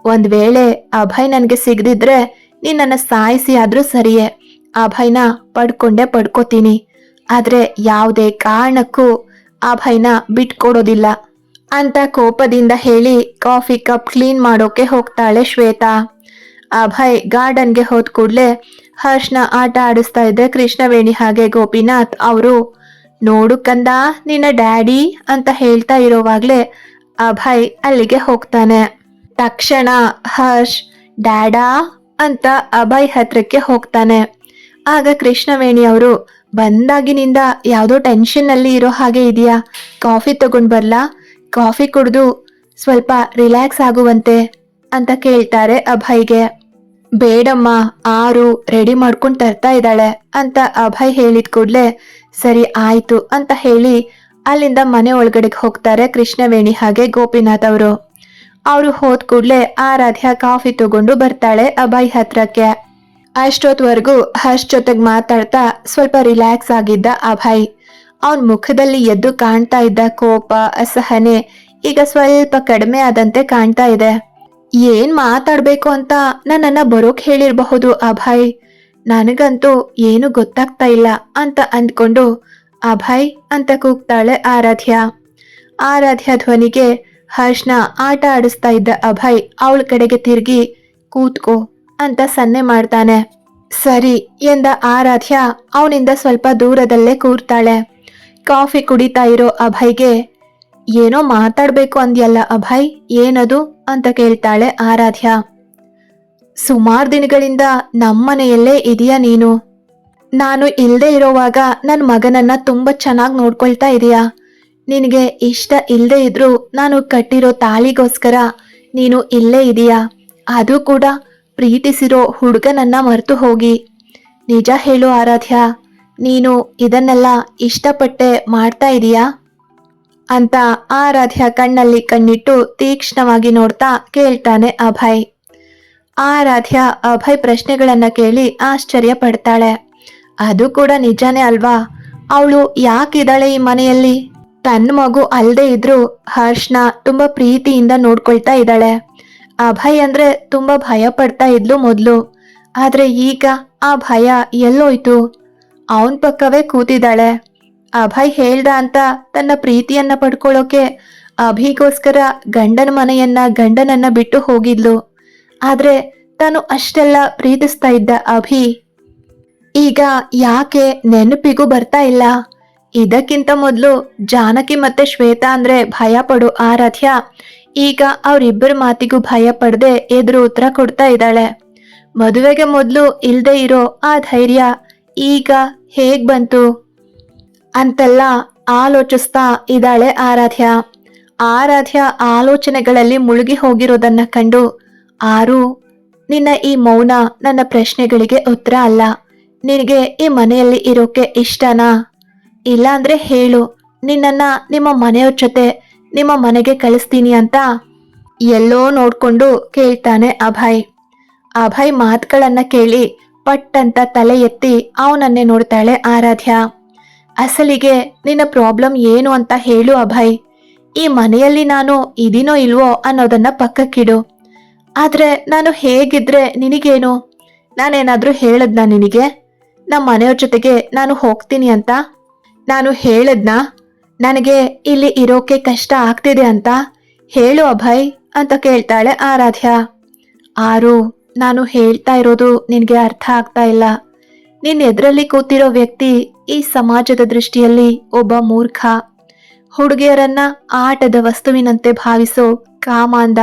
ಒಂದ್ ವೇಳೆ ಅಭಯ್ ನನಗೆ ಸಿಗದಿದ್ರೆ ನಿನ್ನನ್ನು ಸಾಯಿಸಿ ಆದ್ರೂ ಸರಿಯೇ. ಅಭಯ್ನ ಪಡ್ಕೊಂಡೇ ಪಡ್ಕೋತೀನಿ. ಆದ್ರೆ ಯಾವುದೇ ಕಾರಣಕ್ಕೂ ಅಭಯ್ನ ಬಿಟ್ಕೊಡೋದಿಲ್ಲ. ಅಂತ ಕೋಪದಿಂದ ಹೇಳಿ ಕಾಫಿ ಕಪ್ ಕ್ಲೀನ್ ಮಾಡೋಕೆ ಹೋಗ್ತಾಳೆ ಶ್ವೇತಾ. ಅಭಯ್ ಗಾರ್ಡನ್ಗೆ ಹೋದ ಕೂಡ್ಲೆ ಹರ್ಷ್ನ ಆಟ ಆಡಿಸ್ತಾ ಇದ್ದ ಕೃಷ್ಣವೇಣಿ ಹಾಗೆ ಗೋಪಿನಾಥ್ ಅವರು, ನೋಡು ಕಂದ, ನಿನ್ನ ಡ್ಯಾಡಿ ಅಂತ ಹೇಳ್ತಾ ಇರೋವಾಗ್ಲೇ ಅಭಯ್ ಅಲ್ಲಿಗೆ ಹೋಗ್ತಾನೆ. ತಕ್ಷಣ ಹರ್ಷ್, ಡ್ಯಾಡಾ ಅಂತ ಅಭಯ್ ಹತ್ರಕ್ಕೆ ಹೋಗ್ತಾನೆ. ಆಗ ಕೃಷ್ಣವೇಣಿ ಅವರು ಬಂದಾಗಿನಿಂದ ಯಾವುದೋ ಟೆನ್ಷನ್ ಅಲ್ಲಿ ಇರೋ ಹಾಗೆ ಇದೆಯಾ? ಕಾಫಿ ತಗೊಂಡ್ ಬರ್ಲಾ? ಕಾಫಿ ಕುಡಿದು ಸ್ವಲ್ಪ ರಿಲ್ಯಾಕ್ಸ್ ಆಗುವಂತೆ ಅಂತ ಕೇಳ್ತಾರೆ ಅಭಯ್ಗೆ. ಬೇಡಮ್ಮ, ಆರು ರೆಡಿ ಮಾಡ್ಕೊಂಡು ತರ್ತಾ ಇದ್ದಾಳೆ ಅಂತ ಅಭಯ್ ಹೇಳಿದ ಕೂಡ್ಲೆ ಸರಿ ಆಯ್ತು ಅಂತ ಹೇಳಿ ಅಲ್ಲಿಂದ ಮನೆ ಒಳಗಡೆಗೆ ಹೋಗ್ತಾರೆ ಕೃಷ್ಣವೇಣಿ ಹಾಗೆ ಗೋಪಿನಾಥ್ ಅವರು. ಅವರು ಹೋದ ಕೂಡ್ಲೆ ಆರಾಧ್ಯ ಕಾಫಿ ತಗೊಂಡು ಬರ್ತಾಳೆ ಅಭಯ್ ಹತ್ರಕ್ಕೆ. ಅಷ್ಟೊತ್ವರೆಗೂ ಹರ್ಷ್ ಜೊತೆಗೆ ಮಾತಾಡ್ತಾ ಸ್ವಲ್ಪ ರಿಲ್ಯಾಕ್ಸ್ ಆಗಿದ್ದ ಅಭಯ್. ಅವನ್ ಮುಖದಲ್ಲಿ ಎದ್ದು ಕಾಣ್ತಾ ಇದ್ದ ಕೋಪ, ಅಸಹನೆ ಈಗ ಸ್ವಲ್ಪ ಕಡಿಮೆ ಆದಂತೆ ಕಾಣ್ತಾ ಇದೆ. ಏನ್ ಮಾತಾಡ್ಬೇಕು ಅಂತ ನನ್ನನ್ನ ಬರೋಕ್ ಹೇಳಿರಬಹುದು ಅಭಯ್. ನನಗಂತೂ ಏನು ಗೊತ್ತಾಗ್ತಾ ಇಲ್ಲ ಅಂತ ಅಂದ್ಕೊಂಡು ಅಭಯ್ ಅಂತ ಕೂಗ್ತಾಳೆ ಆರಾಧ್ಯ. ಆರಾಧ್ಯ ಧ್ವನಿಗೆ ಹರ್ಷ್ನ ಆಟ ಆಡಿಸ್ತಾ ಇದ್ದ ಅಭಯ್ ಅವಳ ಕಡೆಗೆ ತಿರುಗಿ, ಕೂತ್ಕೋ. ಅಂತ ಸನ್ನೆ ಮಾಡ್ತಾನೆ. ಸರಿ ಎಂದ ಆರಾಧ್ಯ ಅವನಿಂದ ಸ್ವಲ್ಪ ದೂರದಲ್ಲೇ ಕೂರ್ತಾಳೆ. ಕಾಫಿ ಕುಡಿತಾ ಇರೋ ಅಭಯ್ಗೆ, ಏನೋ ಮಾತಾಡ್ಬೇಕು ಅಂದ್ಯಲ್ಲ ಅಭಯ್, ಏನದು ಅಂತ ಕೇಳ್ತಾಳೆ ಆರಾಧ್ಯ. ಸುಮಾರು ದಿನಗಳಿಂದ ನಮ್ಮನೆಯಲ್ಲೇ ಇದೆಯಾ ನೀನು. ನಾನು ಇಲ್ಲದೆ ಇರೋವಾಗ ನನ್ನ ಮಗನನ್ನ ತುಂಬಾ ಚೆನ್ನಾಗಿ ನೋಡ್ಕೊಳ್ತಾ ಇದೀಯಾ. ನಿನಗೆ ಇಷ್ಟ ಇಲ್ಲದೆ ಇದ್ರೂ ನಾನು ಕಟ್ಟಿರೋ ತಾಳಿಗೋಸ್ಕರ ನೀನು ಇಲ್ಲೇ ಇದೆಯಾ. ಅದು ಕೂಡ ಪ್ರೀತಿಸಿರೋ ಹುಡುಗನನ್ನ ಮರೆತು ಹೋಗಿ. ನಿಜ ಹೇಳು ಆರಾಧ್ಯ, ನೀನು ಇದನ್ನೆಲ್ಲ ಇಷ್ಟಪಟ್ಟೆ ಮಾಡ್ತಾ ಇದೀಯಾ? ಅಂತ ಆರಾಧ್ಯ ಕಣ್ಣಲ್ಲಿ ಕಣ್ಣಿಟ್ಟು ತೀಕ್ಷ್ಣವಾಗಿ ನೋಡ್ತಾ ಕೇಳ್ತಾನೆ ಅಭಯ್. ಆರಾಧ್ಯ ಅಭಯ್ ಪ್ರಶ್ನೆಗಳನ್ನ ಕೇಳಿ ಆಶ್ಚರ್ಯ ಪಡ್ತಾಳೆ. ಅದು ಕೂಡ ನಿಜಾನೇ ಅಲ್ವಾ? ಅವಳು ಯಾಕಿದ್ದಾಳೆ ಈ ಮನೆಯಲ್ಲಿ? ತನ್ನ ಮಗು ಅಲ್ಲದೆ ಇದ್ರು ಹರ್ಷ್ನ ತುಂಬಾ ಪ್ರೀತಿಯಿಂದ ನೋಡ್ಕೊಳ್ತಾ ಇದ್ದಾಳೆ. ಅಭಯ್ ಅಂದ್ರೆ ತುಂಬಾ ಭಯ ಪಡ್ತಾ ಇದ್ಲು ಮೊದ್ಲು. ಆದ್ರೆ ಈಗ ಆ ಭಯ ಎಲ್ಲೋಯ್ತು. ಅವನ್ ಪಕ್ಕವೇ ಕೂತಿದ್ದಾಳೆ. ಅಭಯ್ ಹೇಳ್ದ ಅಂತ ತನ್ನ ಪ್ರೀತಿಯನ್ನ ಪಡ್ಕೊಳ್ಳೋಕೆ ಅಭಿಗೋಸ್ಕರ ಗಂಡನ ಮನೆಯನ್ನ ಗಂಡನನ್ನ ಬಿಟ್ಟು ಹೋಗಿದ್ಲು. ಆದ್ರೆ ತಾನು ಅಷ್ಟೆಲ್ಲ ಪ್ರೀತಿಸ್ತಾ ಇದ್ದ ಅಭಿ. ಈಗ ಯಾಕೆ ನೆನಪಿಗೂ ಬರ್ತಾ ಇಲ್ಲ. ಇದಕ್ಕಿಂತ ಮೊದಲು ಜಾನಕಿ ಮತ್ತೆ ಶ್ವೇತಾ ಅಂದ್ರೆ ಭಯ ಪಡು ಆರಾಧ್ಯ. ಈಗ ಅವರಿಬ್ಬರ ಮಾತಿಗೂ ಭಯ ಪಡದೆ ಎದುರು ಉತ್ತರ ಕೊಡ್ತಾ ಇದ್ದಾಳೆ. ಮದುವೆಗೆ ಮೊದಲು ಇಲ್ಲದೆ ಇರೋ ಆ ಧೈರ್ಯ ಈಗ ಹೇಗ್ ಬಂತು? ಅಂತೆಲ್ಲ ಆಲೋಚಿಸ್ತಾ ಇದ್ದಾಳೆ ಆರಾಧ್ಯ. ಆರಾಧ್ಯ ಆಲೋಚನೆಗಳಲ್ಲಿ ಮುಳುಗಿ ಹೋಗಿರೋದನ್ನ ಕಂಡು, ಆರು, ನಿನ್ನ ಈ ಮೌನ ನನ್ನ ಪ್ರಶ್ನೆಗಳಿಗೆ ಉತ್ತರ ಅಲ್ಲ. ನಿನಗೆ ಈ ಮನೆಯಲ್ಲಿ ಇರೋಕೆ ಇಷ್ಟನಾ? ಇಲ್ಲಾಂದ್ರೆ ಹೇಳು, ನಿನ್ನನ್ನ ನಿಮ್ಮ ಮನೆಯವ್ರ ಜೊತೆ ನಿಮ್ಮ ಮನೆಗೆ ಕಳಿಸ್ತೀನಿ ಅಂತ ಎಲ್ಲೋ ನೋಡ್ಕೊಂಡು ಕೇಳ್ತಾನೆ ಅಭಯ್. ಅಭಯ್ ಮಾತುಗಳನ್ನ ಕೇಳಿ ಪಟ್ಟಂತ ತಲೆ ಎತ್ತಿ ಅವನನ್ನೇ ನೋಡ್ತಾಳೆ ಆರಾಧ್ಯ. ಅಸಲಿಗೆ ನಿನ್ನ ಪ್ರಾಬ್ಲಮ್ ಏನು ಅಂತ ಹೇಳು ಅಭಯ್. ಈ ಮನೆಯಲ್ಲಿ ನಾನು ಇದೀನೋ ಇಲ್ವೋ ಅನ್ನೋದನ್ನ ಪಕ್ಕಕ್ಕಿಡು. ಆದ್ರೆ ನಾನು ಹೇಗಿದ್ರೆ ನಿನಗೇನು? ನಾನೇನಾದರೂ ಹೇಳದ್ನಾ ನಿನಗೆ? ನಮ್ಮ ಮನೆಯವ್ರ ಜೊತೆಗೆ ನಾನು ಹೋಗ್ತೀನಿ ಅಂತ? ನಾನು ಹೇಳದ್ನಾ? ನನಗೆ ಇಲ್ಲಿ ಇರೋಕೆ ಕಷ್ಟ ಆಗ್ತಿದೆ ಅಂತ? ಹೇಳು ಅಭಯ್ ಅಂತ ಕೇಳ್ತಾಳೆ ಆರಾಧ್ಯ. ಆರು, ನಾನು ಹೇಳ್ತಾ ಇರೋದು ನಿನಗೆ ಅರ್ಥ ಆಗ್ತಾ ಇಲ್ಲ. ನಿನ್ನ ಎದುರಲ್ಲಿ ಕೂತಿರೋ ವ್ಯಕ್ತಿ ಈ ಸಮಾಜದ ದೃಷ್ಟಿಯಲ್ಲಿ ಒಬ್ಬ ಮೂರ್ಖ. ಹುಡುಗಿಯರನ್ನ ಆಟದ ವಸ್ತುವಿನಂತೆ ಭಾವಿಸೋ ಕಾಮಾಂದ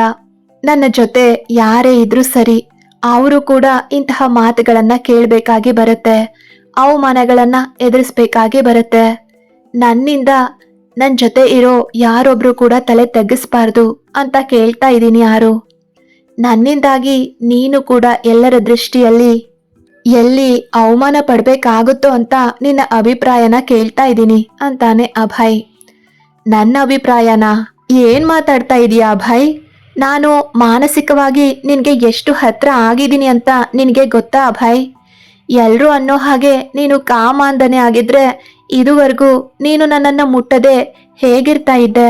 ನನ್ನ ಜೊತೆ ಯಾರೇ ಇದ್ರೂ ಸರಿ, ಅವರು ಕೂಡ ಇಂತಹ ಮಾತುಗಳನ್ನ ಕೇಳಬೇಕಾಗಿ ಬರುತ್ತೆ. ಅವಮಾನಗಳನ್ನ ಎದುರಿಸ್ಬೇಕಾಗಿ ಬರುತ್ತೆ. ನನ್ನಿಂದ ನನ್ನ ಜೊತೆ ಇರೋ ಯಾರೊಬ್ರು ಕೂಡ ತಲೆ ತಗ್ಗಿಸ್ಬಾರ್ದು ಅಂತ ಕೇಳ್ತಾ ಇದ್ದೀನಿ ಯಾರು. ನನ್ನಿಂದಾಗಿ ನೀನು ಕೂಡ ಎಲ್ಲರ ದೃಷ್ಟಿಯಲ್ಲಿ ಎಲ್ಲಿ ಅವಮಾನ ಪಡಬೇಕಾಗುತ್ತೋ ಅಂತ ನಿನ್ನ ಅಭಿಪ್ರಾಯನ ಕೇಳ್ತಾ ಇದ್ದೀನಿ ಅಂತಾನೆ ಅಭಯ್. ನನ್ನ ಅಭಿಪ್ರಾಯನ ಏನ್ ಮಾತಾಡ್ತಾ ಇದೀಯಾ ಅಭಯ್? ನಾನು ಮಾನಸಿಕವಾಗಿ ನಿನ್ಗೆ ಎಷ್ಟು ಹತ್ರ ಆಗಿದ್ದೀನಿ ಅಂತ ನಿನಗೆ ಗೊತ್ತಾ ಅಭಯ್? ಎಲ್ಲರೂ ಅನ್ನೋ ಹಾಗೆ ನೀನು ಕಾಮಾಂಧನೆ ಆಗಿದ್ರೆ ಇದುವರೆಗೂ ನೀನು ನನ್ನನ್ನು ಮುಟ್ಟದೆ ಹೇಗಿರ್ತಾ ಇದ್ದೆ?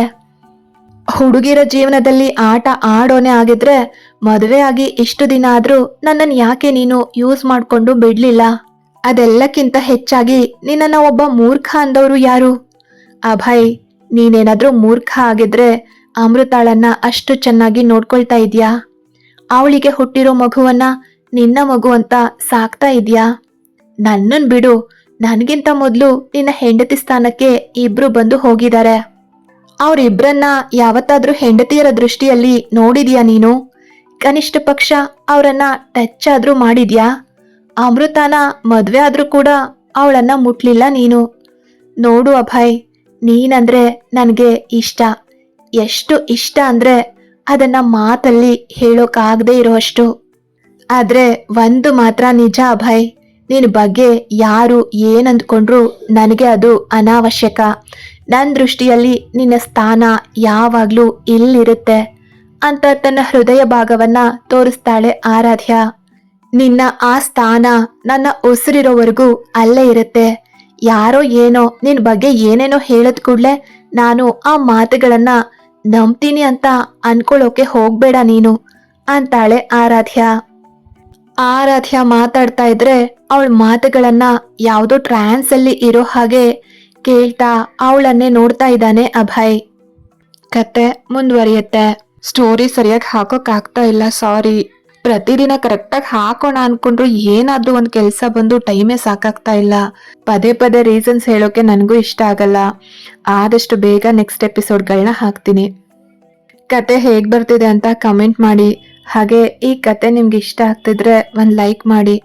ಹುಡುಗಿರ ಜೀವನದಲ್ಲಿ ಆಟ ಆಡೋನೆ ಆಗಿದ್ರೆ ಮದುವೆ ಆಗಿ ಇಷ್ಟು ದಿನ ಆದರೂ ನನ್ನನ್ನು ಯಾಕೆ ನೀನು ಯೂಸ್ ಮಾಡಿಕೊಂಡು ಬಿಡ್ಲಿಲ್ಲ? ಅದೆಲ್ಲಕ್ಕಿಂತ ಹೆಚ್ಚಾಗಿ ನಿನ್ನನ್ನು ಒಬ್ಬ ಮೂರ್ಖ ಅಂದವರು ಯಾರು? ಅಭಯ್, ನೀನೇನಾದರೂ ಮೂರ್ಖ ಆಗಿದ್ರೆ ಅಮೃತಾಳನ್ನ ಅಷ್ಟು ಚೆನ್ನಾಗಿ ನೋಡ್ಕೊಳ್ತಾ ಇದ್ಯಾ? ಅವಳಿಗೆ ಹುಟ್ಟಿರೋ ಮಗುವನ್ನ ನಿನ್ನ ಮಗು ಅಂತ ಸಾಕ್ತಾ ಇದ್ಯಾ? ನನ್ನನ್ನು ಬಿಡು ನನ್ಗಿಂತ ಮೊದಲು ನಿನ್ನ ಹೆಂಡತಿ ಸ್ಥಾನಕ್ಕೆ ಇಬ್ರು ಬಂದು ಹೋಗಿದ್ದಾರೆ ಅವರಿಬ್ರನ್ನ ಯಾವತ್ತಾದ್ರೂ ಹೆಂಡತಿಯರ ದೃಷ್ಟಿಯಲ್ಲಿ ನೋಡಿದ್ಯಾ ನೀನು? ಕನಿಷ್ಠ ಪಕ್ಷ ಅವರನ್ನ ಟಚ್ ಆದ್ರೂ ಮಾಡಿದ್ಯಾ? ಅಮೃತನ ಮದ್ವೆ ಆದ್ರೂ ಕೂಡ ಅವಳನ್ನ ಮುಟ್ಲಿಲ್ಲ ನೀನು. ನೋಡು ಅಭಯ್, ನೀನಂದ್ರೆ ನನಗೆ ಇಷ್ಟ. ಎಷ್ಟು ಇಷ್ಟ ಅಂದ್ರೆ ಅದನ್ನ ಮಾತಲ್ಲಿ ಹೇಳೋಕಾಗದೇ ಇರೋಷ್ಟು ಆದ್ರೆ ಒಂದು ಮಾತ್ರ ನಿಜ ಅಭಯ್ ನಿನ್ ಬಗ್ಗೆ ಯಾರು ಏನಂದ್ಕೊಂಡ್ರು ನನಗೆ ಅದು ಅನಾವಶ್ಯಕ. ನನ್ನ ದೃಷ್ಟಿಯಲ್ಲಿ ನಿನ್ನ ಸ್ಥಾನ ಯಾವಾಗ್ಲೂ ಇಲ್ಲಿರುತ್ತೆ ಅಂತ ತನ್ನ ಹೃದಯ ಭಾಗವನ್ನ ತೋರಿಸ್ತಾಳೆ ಆರಾಧ್ಯ. ನಿನ್ನ ಆ ಸ್ಥಾನ ನನ್ನ ಉಸಿರಿರೋವರೆಗೂ ಅಲ್ಲೇ ಇರುತ್ತೆ. ಯಾರೋ ಏನೋ ನಿನ್ ಬಗ್ಗೆ ಏನೇನೋ ಹೇಳದ್ ಕೂಡ್ಲೆ ನಾನು ಆ ಮಾತುಗಳನ್ನ ನಂಬ್ತೀನಿ ಅಂತ ಅನ್ಕೊಳ್ಳೋಕೆ ಹೋಗ್ಬೇಡ ನೀನು, ಅಂತಾಳೆ ಆರಾಧ್ಯ. ಆರಾಧ್ಯ ಮಾತಾಡ್ತಾ ಇದ್ರೆ ಅವಳ ಮಾತುಗಳನ್ನ ಯಾವುದೋ ಟ್ರಾನ್ಸ್ ಅಲ್ಲಿ ಇರೋ ಹಾಗೆ ಕೇಳ್ತಾ ಅವಳನ್ನೇ ನೋಡ್ತಾ ಇದ್ದಾನೆ ಅಭಯ್. ಕತೆ ಮುಂದುವರಿಯುತ್ತೆ. ಸ್ಟೋರಿ ಸರಿಯಾಗಿ ಹಾಕೋಕ್ ಆಗ್ತಾ ಇಲ್ಲ, ಸಾರಿ. ಪ್ರತಿದಿನ ಕರೆಕ್ಟಾಗಿ ಹಾಕೋಣ ಅನ್ಕೊಂಡ್ರು ಏನಾದ್ರೂ ಒಂದ್ ಕೆಲಸ ಬಂದು ಟೈಮೇ ಸಾಕಾಗ್ತಾ ಇಲ್ಲ. ಪದೇ ಪದೇ ರೀಸನ್ಸ್ ಹೇಳೋಕೆ ನನಗೂ ಇಷ್ಟ ಆಗಲ್ಲ. ಆದಷ್ಟು ಬೇಗ ನೆಕ್ಸ್ಟ್ ಎಪಿಸೋಡ್ಗಳನ್ನ ಹಾಕ್ತೀನಿ. ಕತೆ ಹೇಗ್ ಬರ್ತಿದೆ ಅಂತ ಕಮೆಂಟ್ ಮಾಡಿ. ಹಾಗೆ ಈ ಕತೆ ನಿಮ್ಗೆ ಇಷ್ಟ ಆಗ್ತಿದ್ರೆ ಒಂದು ಲೈಕ್ ಮಾಡಿ.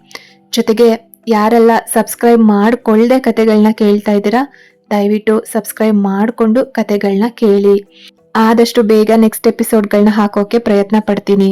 ಜೊತೆಗೆ ಯಾರೆಲ್ಲ ಸಬ್ಸ್ಕ್ರೈಬ್ ಮಾಡಿಕೊಳ್ಳದೆ ಕತೆಗಳನ್ನ ಕೇಳ್ತಾ ಇದ್ದೀರಾ, ದಯವಿಟ್ಟು ಸಬ್ಸ್ಕ್ರೈಬ್ ಮಾಡಿಕೊಂಡು ಕತೆಗಳನ್ನ ಕೇಳಿ. ಆದಷ್ಟು ಬೇಗ ನೆಕ್ಸ್ಟ್ ಎಪಿಸೋಡ್ಗಳನ್ನ ಹಾಕೋಕೆ ಪ್ರಯತ್ನ ಪಡ್ತೀನಿ.